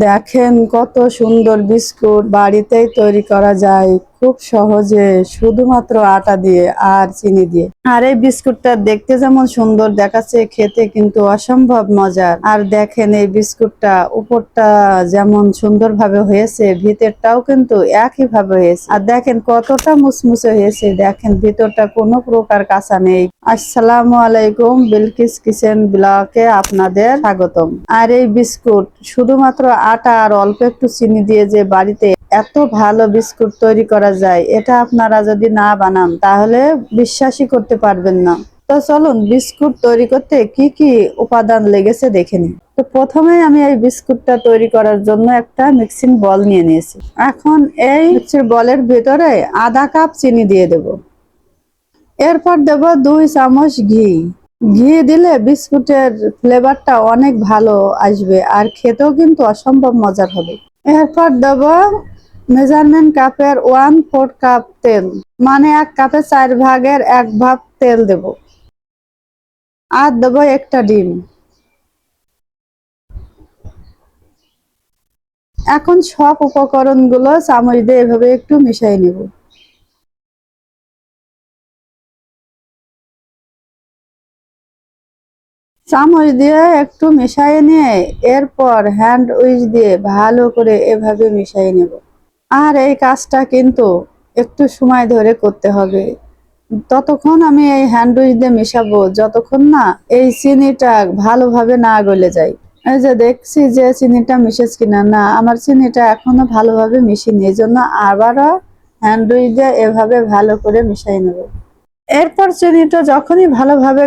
দেখেন কত সুন্দর বিস্কুট বাড়িতেই তৈরি করা যায়। খুব সহজে শুধুমাত্র আটা দিয়ে আর চিনি দিয়ে। আর এই বিস্কুটটা দেখতে যেমন সুন্দর দেখাচ্ছে, খেতে কিন্তু অসম্ভব মজার। আর দেখেন এই বিস্কুটটা, উপরটা যেমন সুন্দরভাবে হয়েছে, ভিতরটাও কিন্তু একই ভাবে হয়েছে। আর দেখেন কতটা মুসমুসে হয়েছে, দেখেন ভিতরটা কোনো প্রকার কাঁচা নেই। আসসালামু আলাইকুম, বিলকিস কিচেন ব্লকে আপনাদের স্বাগতম। আর এই বিস্কুট শুধুমাত্র আটা আর অল্প একটু চিনি দিয়ে যে বাড়িতে এত ভালো বিস্কুট তৈরি করা যায়, এটা আপনারা যদি না বানান, তাহলে বিশ্বাসই করতে পারবেন না। তো চলুন, বিস্কুট তৈরি করতে কি কি উপাদান লেগেছে দেখে নিন তো প্রথমে আমি এই বিস্কুটটা তৈরি করার জন্য একটা মিক্সিং বল নিয়ে নিয়েছি। এখন এই বলের ভেতরে আধা কাপ চিনি দিয়ে দেব। এরপর দেব দুই চামচ ঘি। ঘি দিলে বিস্কুটের ফ্লেভারটা অনেক ভালো আসবে, আর খেতেও কিন্তু অসম্ভব মজার হবে। এরপর দেব মেজারমেন্ট কাপের ওয়ান ফোর কাপ তেল মানে এক কাপে চার ভাগের এক ভাগ তেল দেব। আর দেব একটা ডিম। এখন সব উপকরণগুলো চামচ দিয়ে এভাবে একটু মিশিয়ে নেব। চামচ দিয়ে একটু মিশিয়ে নিয়ে এরপর হ্যান্ড উইচ দিয়ে ভালো করে এভাবে মিশিয়ে নেব। আর এই কাজটা কিন্তু একটু সময় ধরে করতে হবে। ততক্ষণ আমি এই হ্যান্ড উইচ দিয়ে মিশাবো, যতক্ষণ না এই চিনিটা ভালোভাবে না গলে যায়। এই যে দেখছি যে চিনিটা মিশেছে কিনা, না, আমার চিনিটা এখনও ভালোভাবে মিশিনি এই জন্য আবারও হ্যান্ড উইচ দিয়ে এভাবে ভালো করে মিশাই নেব। এরপর চিনিটা যখনই ভালোভাবে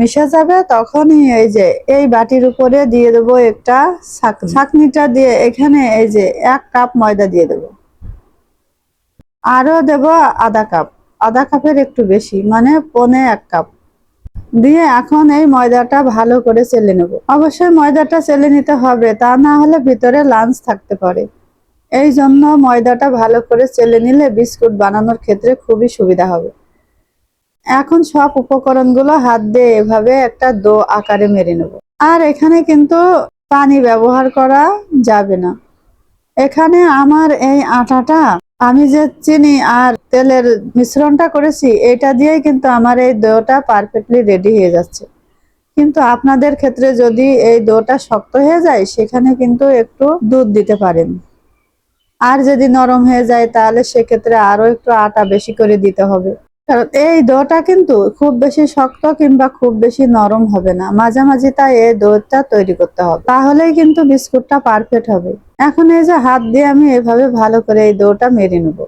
মিশে যাবে, তখনই এই যে এই বাটির উপরে দিয়ে দেবো একটা ছাঁকনি। ছাঁকনিটা দিয়ে এখানে এই যে এক কাপ ময়দা দিয়ে দেব। আরও দেব আধা কাপ। আধা কাপের একটু বেশি মানে পনে এক কাপ। দিয়ে এখন এই ময়দাটা ভালো করে চেলে নেব। অবশ্যই ময়দাটা চেলে নিতে হবে, তা না হলে ভিতরে লাঞ্চ থাকতে পারে। এই জন্য ময়দাটা ভালো করে চেলে নিলে বিস্কুট বানানোর ক্ষেত্রে খুবই সুবিধা হবে। এখন সব উপকরণগুলো হাত দিয়ে এভাবে একটা দো আকারে মেরে নেব। আর এখানে কিন্তু পানি ব্যবহার করা যাবে না। এখানে আমার এই আটাটা আমি যে চিনি আর তেলের মিশ্রণটা করেছি, এটা দিয়েই কিন্তু আমার এই দোটা পারফেক্টলি রেডি হয়ে যাচ্ছে। কিন্তু আপনাদের ক্ষেত্রে যদি এই দোটা শক্ত হয়ে যায়, সেখানে কিন্তু একটু দুধ দিতে পারেন। আর যদি নরম হয়ে যায়, তাহলে সেক্ষেত্রে আরও একটু আটা বেশি করে দিতে হবে। কারণ এই দোটা কিন্তু খুব বেশি শক্ত কিংবা খুব বেশি নরম হবে না। মাঝামাঝি তাই এই দোটা তৈরি করতে হবে। তাহলেই কিন্তু বিস্কুটটা পারফেক্ট হবে। এখন এই যে হাত দিয়ে আমি এভাবে ভালো করে এই দোটা মেরে নেব।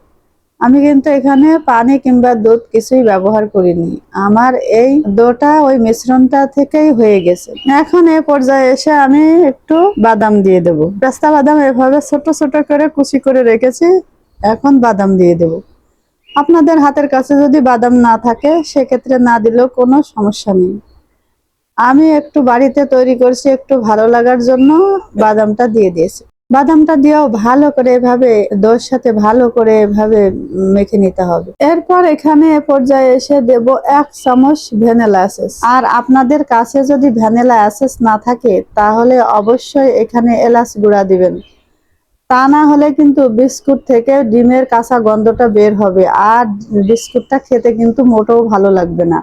আমি কিন্তু এখানে পানি কিংবা দুধ কিছুই ব্যবহার করিনি। আমার এই দোটা ওই মিশ্রণটা থেকেই হয়ে গেছে। এখন এ পর্যায়ে এসে আমি একটু বাদাম দিয়ে দেব। পেস্তা বাদাম এভাবে ছোট ছোট করে কুচি করে রেখেছি। এখন বাদাম দিয়ে দেবো। আপনাদের হাতের কাছে যদি বাদাম না থাকে, সেক্ষেত্রে না দিলেও কোনো সমস্যা নেই। আমি একটু বাড়িতে তৈরি করছি, একটু ভালো লাগার জন্য বাদামটা দিয়ে দিয়েছি। বাদামটা দিয়েও ভালো করে এভাবে দোর সাথে ভালো করে এভাবে মেখে নিতে হবে। এরপর এখানে পর্যায়ে এসে দেব এক চামচ ভ্যানিলা অ্যাসেস আর আপনাদের কাছে যদি ভ্যানিলা অ্যাসেস না থাকে, তাহলে অবশ্যই এখানে এলাচ গুঁড়া দিবেন। তা না হলে কিন্তু বিস্কুট থেকে ডিমের কাঁচা গন্ধটা বের হবে আর বিস্কুটটা খেতে কিন্তু মোটেও ভালো লাগবে না।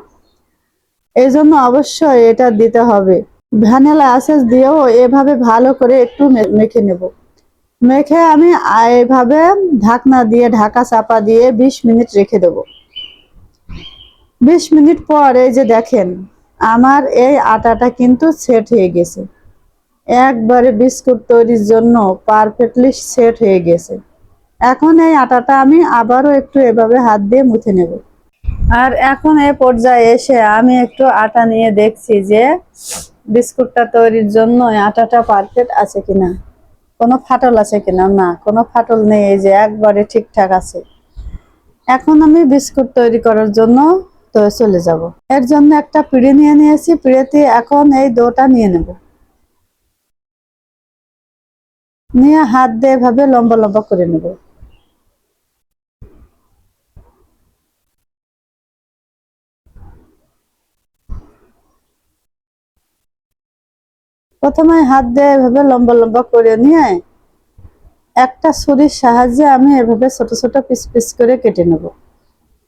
এই জন্য অবশ্যই এটা দিতে হবে। ভ্যানিলা অ্যাসেস দিয়েও এভাবে ভালো করে একটু মেখে নেব। মেখে আমি এভাবে ঢাকনা দিয়ে ঢাকা চাপা দিয়ে ২০ মিনিট রেখে দেব। ২০ মিনিট পর এই যে দেখেন, আমার এই আটাটা কিন্তু সেট হয়ে গেছে। একবারে বিস্কুট তৈরির জন্য পারফেক্টলি সেট হয়ে গেছে। এখন এই আটাটা আমি আবারও একটু এভাবে হাত দিয়ে মুছে নেব। আর এখন এ পর্যায়ে এসে আমি একটু আটা নিয়ে দেখছি যে বিস্কুটটা তৈরির জন্য আটাটা পারফেক্ট আছে কিনা। কোনো ফাটল আছে কিনা? না, কোনো ফাটল নেই, এই যে একবারে ঠিকঠাক আছে। এখন আমি বিস্কুট তৈরি করার জন্য তো চলে যাব। এর জন্য একটা পিড়ে নিয়ে নিয়েছি। পিড়েতে এখন এই দোটা নিয়ে নেব। নিয়ে হাত দিয়ে এভাবে লম্বা লম্বা করে নেব। প্রথমে হাত দিয়ে এভাবে লম্বা লম্বা করে নিয়ে একটা ছুরির সাহায্যে আমি এভাবে ছোট ছোট পিস পিস করে কেটে নেব।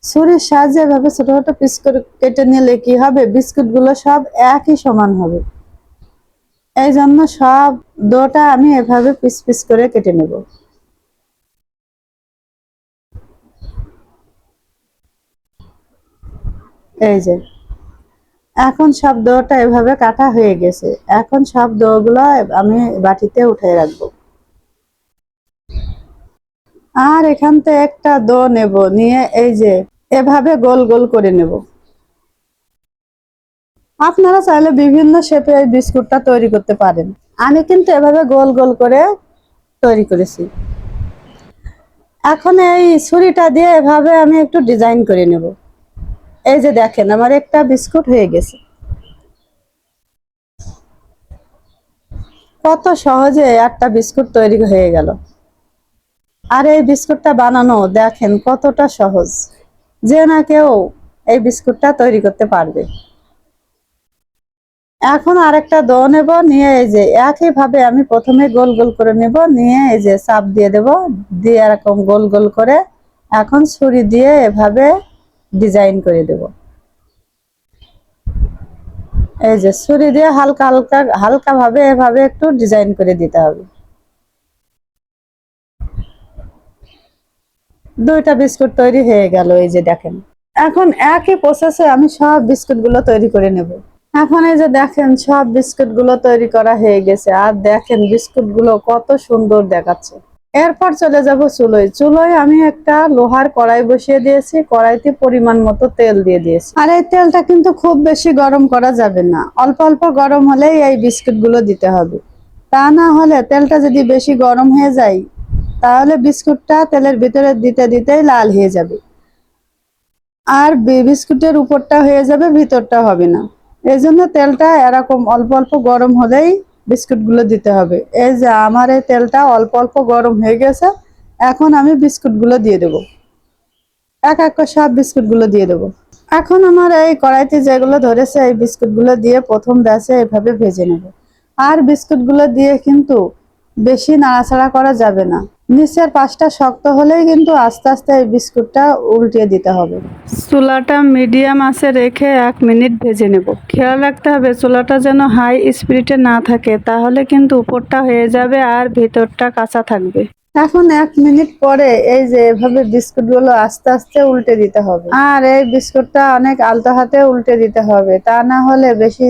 ছুরির সাহায্যে এভাবে ছোট ছোট পিস করে কেটে নিলে কি হবে? বিস্কুটগুলো সব একই সমান হবে। এই জন্য সব দোটা আমি এভাবে পিস পিস করে কেটে নেব। এই যে, এখন সব দোটা এভাবে কাটা হয়ে গেছে। এখন সব দোগুলো আমি বাটিতে উঠে রাখব। আর এখান থেকে একটা দো নেব, নিয়ে এই যে, এভাবে গোল গোল করে নেব। আপনারা চাইলে বিভিন্ন শেপে এই বিস্কুটটা তৈরি করতে পারেন। আমি কিন্তু এভাবে গোল গোল করে তৈরি করেছি। এখন এই ছুরিটা দিয়ে এভাবে আমি একটু ডিজাইন করে নেব। এই যে দেখেন, আমার একটা বিস্কুট হয়ে গেছে। কত সহজে একটা বিস্কুট তৈরি হয়ে গেল। আর এই বিস্কুটটা বানানো, দেখেন কতটা সহজ। যে না কেউ এই বিস্কুটটা তৈরি করতে পারবে। এখন আরেকটা দো নেব, নিয়ে এই যে একই ভাবে আমি প্রথমে গোল গোল করে নেব, নিয়ে এই যে চাপ দিয়ে দেব, দিয়ে এরকম গোল গোল করে এখন ছুরি দিয়ে এভাবে ডিজাইন করে দেব। এই যে ছুরি দিয়ে হালকা হালকা হালকা ভাবে এভাবে একটু ডিজাইন করে দিতে হবে। দুইটা বিস্কুট তৈরি হয়ে গেল, এই যে দেখেন। এখন একই প্রসেসে আমি সব বিস্কুটগুলো তৈরি করে নেব। এখন এই যে দেখেন, সব বিস্কুটগুলো তৈরি করা হয়ে গেছে। আর দেখেন বিস্কুটগুলো কত সুন্দর দেখাচ্ছে। এরপর চলে যাব চুলোয়। চুলোয় আমি একটা লোহার কড়াই বসিয়ে দিয়েছি। কড়াইতে পরিমাণ মতো তেল দিয়ে দিয়েছি। আর এই তেলটা কিন্তু খুব বেশি গরম করা যাবে না। অল্প অল্প গরম হলেই এই বিস্কুটগুলো দিতে হবে। তা না হলে তেলটা যদি বেশি গরম হয়ে যায়, তাহলে বিস্কুটটা তেলের ভিতরে দিতে দিতেই লাল হয়ে যাবে। আর বিস্কুটের উপরটা হয়ে যাবে, ভিতরটা হবে না। এই জন্য তেলটা এরকম অল্প অল্প গরম হলেই বিস্কুটগুলো দিতে হবে। এই যে আমার এই তেলটা অল্প অল্প গরম হয়ে গেছে, এখন আমি বিস্কুটগুলো দিয়ে দেবো। এক এক করে সব বিস্কুটগুলো দিয়ে দেবো। এখন আমার এই কড়াইতে যেগুলো ধরেছে, এই বিস্কুটগুলো দিয়ে প্রথম ব্যাচে এভাবে ভেজে নেব। আর বিস্কুটগুলো দিয়ে কিন্তু বেশি নাড়াচাড়া করা যাবে না। নিচের পাশটা শক্ত হলেই কিন্তু আস্তে আস্তে এই বিস্কুটটা উল্টিয়ে দিতে হবে। চুলাটা মিডিয়াম আছে রেখে এক মিনিট ভেজে নেব। খেয়াল রাখতে হবে চুলাটা যেন হাই স্পিডে না থাকে, তাহলে কিন্তু উপরটা হয়ে যাবে আর ভেতরটা কাঁচা থাকবে। এখন এক মিনিট পরে এই যে এভাবে বিস্কুটগুলো আস্তে আস্তে উল্টে দিতে হবে। আর এই বিস্কুটটা অনেক আলতো হাতে উল্টে দিতে হবে। তা না হলে বেশি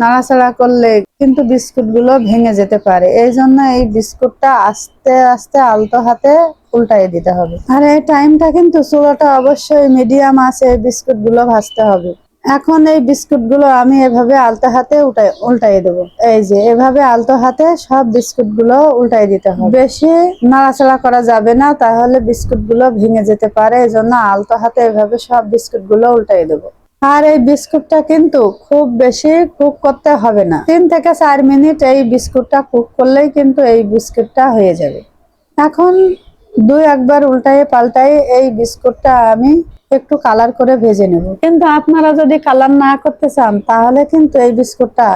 নাড়াচাড়া করলে কিন্তু বিস্কুটগুলো ভেঙে যেতে পারে। এই জন্য এই বিস্কুটটা আস্তে আস্তে আলতো হাতে উল্টাই দিতে হবে। আর এই টাইমটা কিন্তু চুলাটা অবশ্যই মিডিয়াম আছে, এই বিস্কুটগুলো ভাজতে হবে। এখন এই বিস্কুটগুলো আমি এভাবে আলতো হাতে উল্টাই উল্টাই দেবো। এই যে, এভাবে আলতো হাতে সব বিস্কুটগুলো উল্টাই দিতে হবে। বেশি নাড়াচাড়া করা যাবে না, তাহলে বিস্কুটগুলো ভেঙে যেতে পারে। এই জন্য আলতো হাতে এভাবে সব বিস্কুটগুলো উল্টাই দেবো। আর এই বিস্কুটটা কিন্তু খুব বেশি কুক করতে হবে না। তিন থেকে চার মিনিট এই বিস্কুটটা কুক করলেই কিন্তু এই বিস্কুটটা হয়ে যাবে। এখন দুই একবার উল্টায়ে পাল্টায়ে এই বিস্কুটটা আমি একটু কালার করে ভেজে নেব। কিন্তু আপনারা যদি কালার না করতে চান, তাহলে কিন্তু এই বিস্কুটটা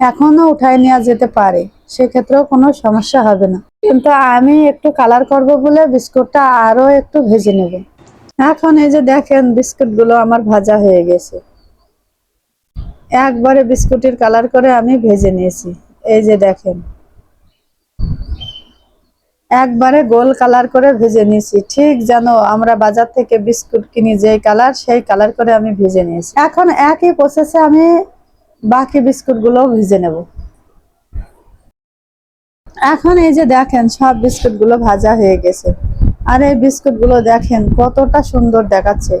এখনও উঠায় নেওয়া যেতে পারে। সেক্ষেত্রেও কোনো সমস্যা হবে না। কিন্তু আমি একটু কালার করব বলে বিস্কুটটা আরও একটু ভেজে নেব। এখন এই যে দেখেন বিস্কুটগুলো আমার ভাজা হয়ে গেছে। একবারে বিস্কুটের কালার করে আমি ভেজে নিয়েছি। এই যে দেখেন। একবারে গোল কালার করে ভেজে নিয়েছি। ঠিক যেন আমরা বাজার থেকে বিস্কুট কিনি, যেই কালার, সেই কালার করে আমি ভেজে নিয়েছি। এখন একই প্রসেসে আমি বাকি বিস্কুটগুলো ভেজে নেব। এখন এই যে দেখেন, সব বিস্কুটগুলো ভাজা হয়ে গেছে। আর এই বিস্কুটগুলো দেখেন, কতটা সুন্দর দেখাচ্ছে।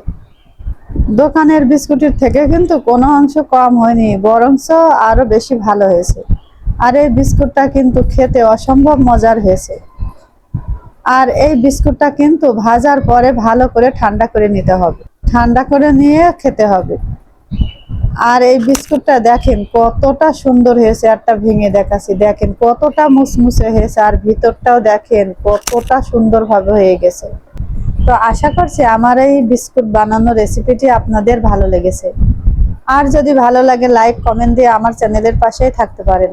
দোকানের বিস্কুটের থেকে কিন্তু কোনো অংশ কম হয়নি, বরঞ্চ আরও বেশি ভালো হয়েছে। আর এই বিস্কুটটা কিন্তু খেতে অসম্ভব মজার হয়েছে। আর এই বিস্কুটটা কিন্তু ভাজার পরে ভালো করে ঠান্ডা করে নিতে হবে। ঠান্ডা করে নিয়ে খেতে হবে। আর এই বিস্কুটটা দেখেন কতটা সুন্দর হয়েছে একটা ভেঙে দেখাচ্ছি। দেখেন কতটা মুসমুসে হয়েছে আর ভিতরটাও দেখেন কতটা সুন্দরভাবে হয়ে গেছে। তো আশা করছি আমার এই বিস্কুট বানানোর রেসিপিটি আপনাদের ভালো লেগেছে। আর যদি ভালো লাগে, লাইক, কমেন্ট দিয়ে আমার চ্যানেলের পাশেই থাকতে পারেন।